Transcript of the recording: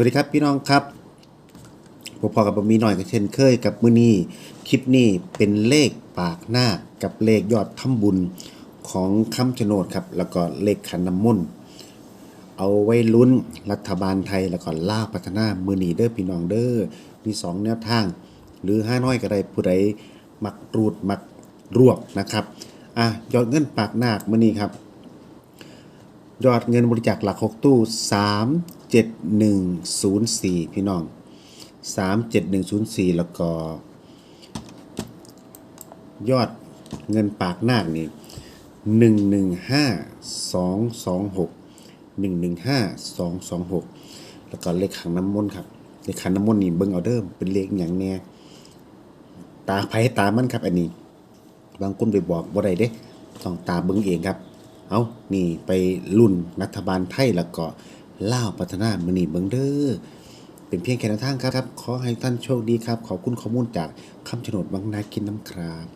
วัสดีครับพี่น้องครับพบพอกับผมมีหน่อยก็เช่นเคยกับมือนี้คลิปนี้เป็นเลขปากหน้ากับเลขยอดทำบุญของคำชะโนดครับ แล้วก็เลขขันน้ำมนต์เอาไว้ลุ้นรัฐบาลไทยแล้วก็ล่าพัฒนามือนีเด้อพี่น้องเด้อมีสองแนวทาง หรือห้าน้อยก็ได้ผู้ใดมักรูดมักรวบนะครับอะยอดเงินปากหน้ามือนี้ครับ ยอดเงินบริจาคหลัก 6 ตู้ 37104 พี่น้อง 37104 แล้วก็ ยอดเงินปากนาคนี่115226 115226 แล้วก็เลขขังน้ำมนต์ครับ เลขขังน้ำมนต์นี่เบิ่งเอาเดิมเป็นเลขอย่างแน่ตาไผตามันครับอันนี้ บางคนไปบอกบ่ได้เด้ต้องตาเบิ่งเองครับ เอานี่ไปรุ่นรัฐบาลไทยแล้วก็ล่าวพัฒนามือนีเบิงเด้อเป็นเพียงแค่แนวทางครับ ขอให้ท่านโชคดีครับ ขอบคุณข้อมูลจากคำชะโนดบางนากินน้ำครับ